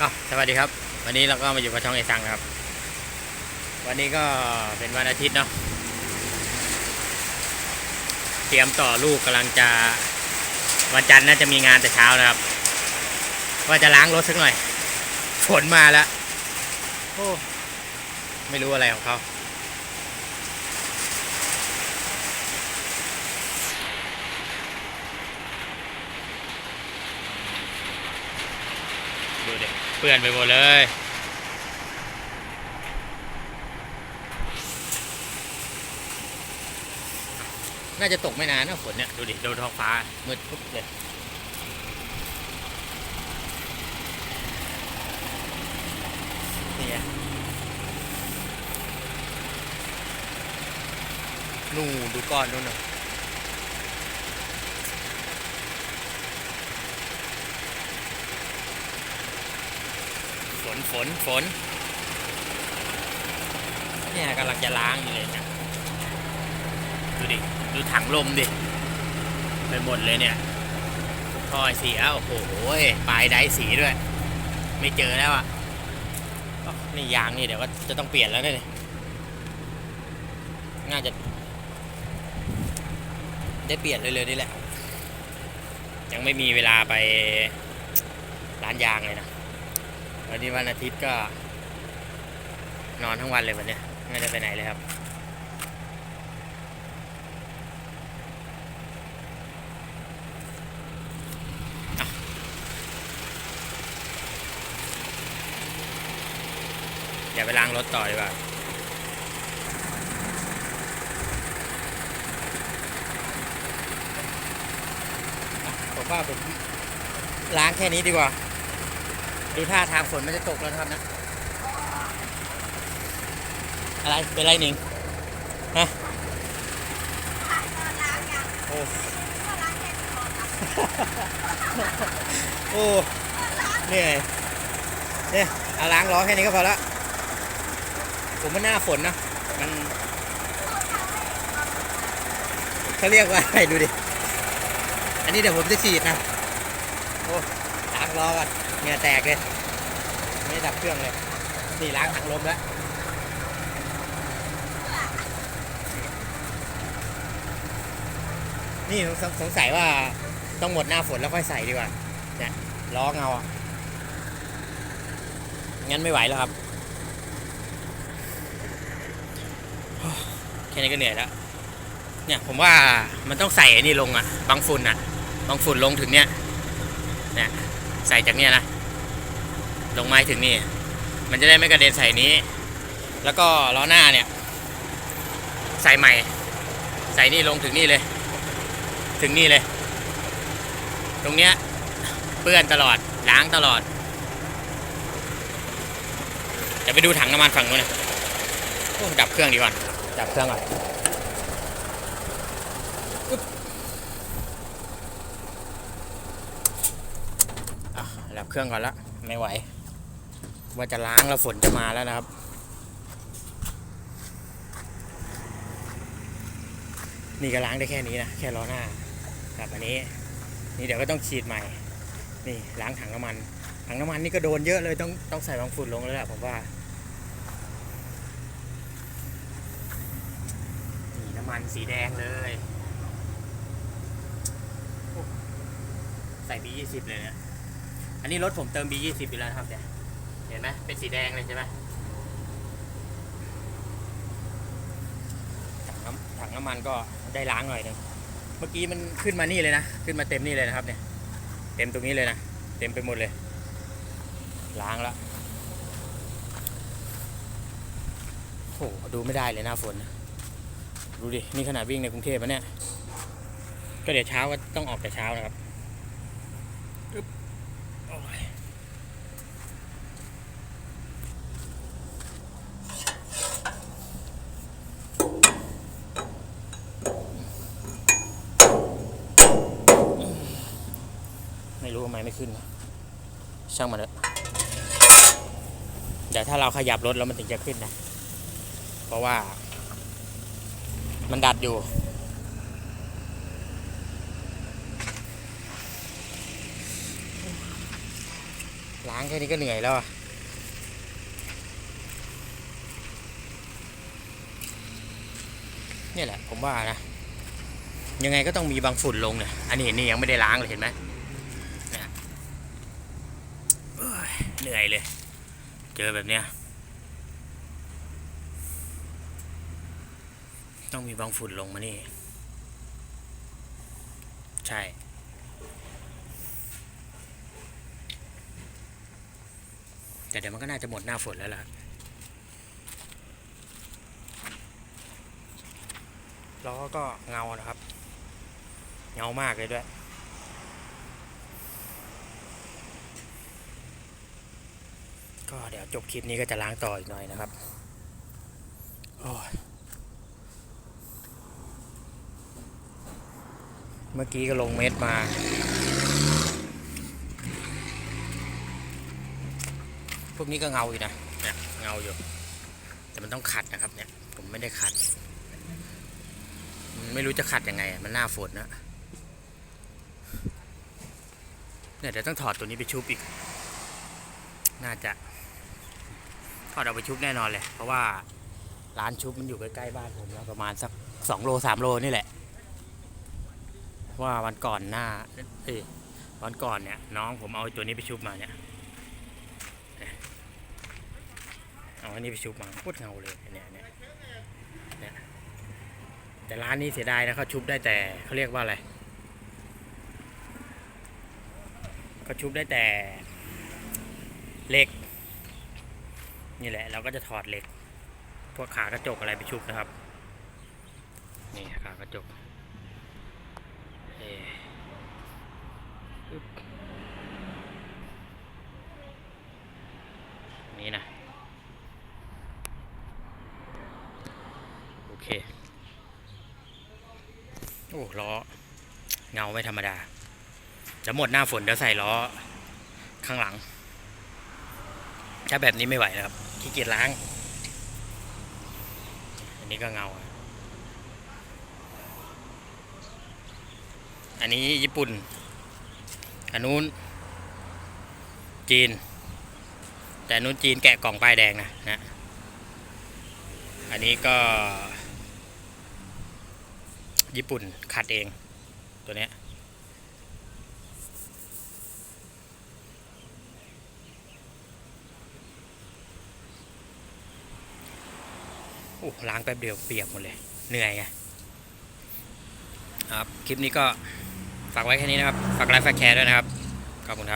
ก็สวัสดีครับ วันนี้เราก็มาอยู่กับช่องไอซังครับ วันนี้ก็เป็นวันอาทิตย์เนาะเตรียมต่อลูกกำลังจะวันจันทร์น่าจะมีงานแต่เช้านะครับ ว่าจะล้างรถสักหน่อยฝนมาแล้วโอ้ไม่รู้อะไรของเขาดูดิ เปื่อนไปหมดเลยน่าจะตกไม่นานนะฝนเนี่ย ดูดิดูท้องฟ้า มืดปุ๊บเลยนี่ไงนู่นดูก้อนนู่นน่ะ ฝนฝนเนี่ยกำลังจะล้างอยู่เลยเนี่ยดูดิ ดูถังลมดิ ไปหมดเลยเนี่ยท่อไอเสียโอ้โหปลายไดสีด้วย ไม่เจอแล้วอะนี่ยางนี่เดี๋ยวก็จะต้องเปลี่ยนแล้วเนี่ยน่าจะ ได้เปลี่ยนเลยเลยนี่แหละ ยังไม่มีเวลาไปร้านยางเลยนะ วันนี้วันอาทิตย์ก็ นอนทั้งวันเลยวันนี้ไม่ได้ไปไหนเลยครับ อย่าไปล้างรถต่อดีกว่าผมว่าผมล้างแค่นี้ดีกว่า ดูท่าทางฝนมันจะตกแล้วนะครับนะ อะไร เป็นไรหนิงฮะโอ้โอ้เหนื่ยเนี่ยเอาล้างล้อแค่นี้ก็พอละผมว่าหน้าฝนนะ มันเขาเรียกว่าอะไรดูดิ อันนี้เดี๋ยวผมจะฉีดนะ โอ้ล้างล้อก่อน เงื่อแตกเลยไม่ได้ดับเครื่องเลยนี่ล้างถังลมแล้วนี่สงสงสัยว่าต้องหมดหน้าฝนแล้วค่อยใส่ดีกว่าเนี่ยล้อเงาอะงั้นไม่ไหวแล้วครับแค่นี้ก็เหนื่อยแล้วเนี่ยผมว่ามันต้องใส่ไอ้นี่ลงอะบางฝุ่นอะบางฝุ่นลงถึงเนี่ยเนี่ย ใส่จากเนี่ยนะ ลงไม้ถึงนี่ มันจะได้ไม่กระเด็นใส่นี้ แล้วก็ล้อหน้าเนี่ย ใส่ใหม่ ใส่นี่ลงถึงนี่เลย ถึงนี่เลย ตรงเนี้ยเปื้อนตลอด ล้างตลอดเดี๋ยวไปดูถังน้ำมันฝั่งนู้นนะดับเครื่องดีกว่า ดับเครื่องก่อนอึ๊บอะดับ เครื่องก่อนละ ไม่ไหว ว่าจะล้างแล้วฝนจะมาแล้วนะครับ นี่ก็ล้างได้แค่นี้นะ แค่ล้อหน้าครับอันนี้ นี่เดี๋ยวก็ต้องฉีดใหม่ นี่ล้างถังน้ำมัน ถังน้ำมันนี่ก็โดนเยอะเลยต้องต้องใส่บางฝุ่นลงแล้วแหละผมว่านี่น้ำมันสีแดงเลยใส่ B20 เลยเนี่ย อันนี้รถผมเติม B20 อยู่แล้วนะครับเนี่ยเห็นไหมเป็นสีแดงเลยใช่ไหมถังน้ำถังน้ำมันก็ได้ล้างหน่อยหนึงเมื่อกี้มันขึ้นมานี่เลยนะ ขึ้นมาเต็มนี่เลยนะครับเนี่ย เต็มตรงนี้เลยนะ เต็มไปหมดเลย ล้างแล้วโอ้โหดูไม่ได้เลยหน้าฝน ดูดิ นี่ขนาดวิ่งในกรุงเทพแล้วเนี่ย ก็เดี๋ยวเช้าก็ต้องออกแต่เช้านะครับอึ๊บโอ้ย ไม่รู้ทำไมไม่ขึ้นวะช่างมันเถอะเดี๋ยวถ้าเราขยับรถแล้วมันถึงจะขึ้นนะ เพราะว่า มันดัดอยู่ ล้างแค่นี้ก็เหนื่อยแล้วนี่แหละผมว่านะ ยังไงก็ต้องมีบางฝุ่นลงเนี่ย อันนี้นี่ยังไม่ได้ล้างเลยเห็นไหมเนี่ย เหนื่อยเลย เจอแบบเนี้ย ต้องมีบางฝุ่นลงมานี่ ใช่ แต่เดี๋ยวมันก็น่าจะหมดหน้าฝนแล้วล่ะล้อก็เงานะครับ เงามากเลยด้วย ก็เดี๋ยวจบคลิปนี้ก็จะล้างต่ออีกหน่อยนะครับเมื่อกี้ก็ลงเม็ดมา พวกนี้ก็เงาอยู่นะเนี่ยเงาอยู่ แต่มันต้องขัดนะครับเนี่ย ผมไม่ได้ขัด ไม่รู้จะขัดยังไง มันหน้าฝนนะเนี่ยเดี๋ยวต้องถอดตัวนี้ไปชุบอีก น่าจะ ถอดเอาไปชุบแน่นอนเลย เพราะว่าร้านชุบมันอยู่ใกล้ๆบ้านผมแล้วประมาณสักสองโลสามโลนี่แหละ ว่าวันก่อนหน้าเอ้ยวันก่อนเนี่ยน้องผมเอาตัวนี้ไปชุบมาเนี่ยเอาอันนี้ไปชุบมาโคตรเงาเลยเนี่ยเนี่ยเนี่ยแต่ร้านนี้เสียดายนะเขาชุบได้แต่เขาเรียกว่าอะไรเขาชุบได้แต่เหล็ก นี่แหละเราก็จะถอดเหล็ก พวกขากระจกอะไรไปชุบนะครับ นี่ขากระจกนี่นะ โอเค โอ้ล้อเงาไม่ธรรมดา จะหมดหน้าฝนเดี๋ยวใส่ล้อข้างหลัง ถ้าแบบนี้ไม่ไหวนะครับขี้เกียจล้าง อันนี้ก็เงา อันนี้ญี่ปุ่น อันนู้น จีน แต่อันนู้นจีนแกะกล่องป้ายแดงนะนะ อันนี้ก็ ญี่ปุ่นขัดเองตัวเนี้ย อ้ล้างแป๊บเดียวเปียกหมดเลย เหนื่อยไงครับ คลิปนี้ก็ฝากไว้แค่นี้นะครับ ฝากไลค์ฝากแชร์ด้วยนะครับ ขอบคุณครับ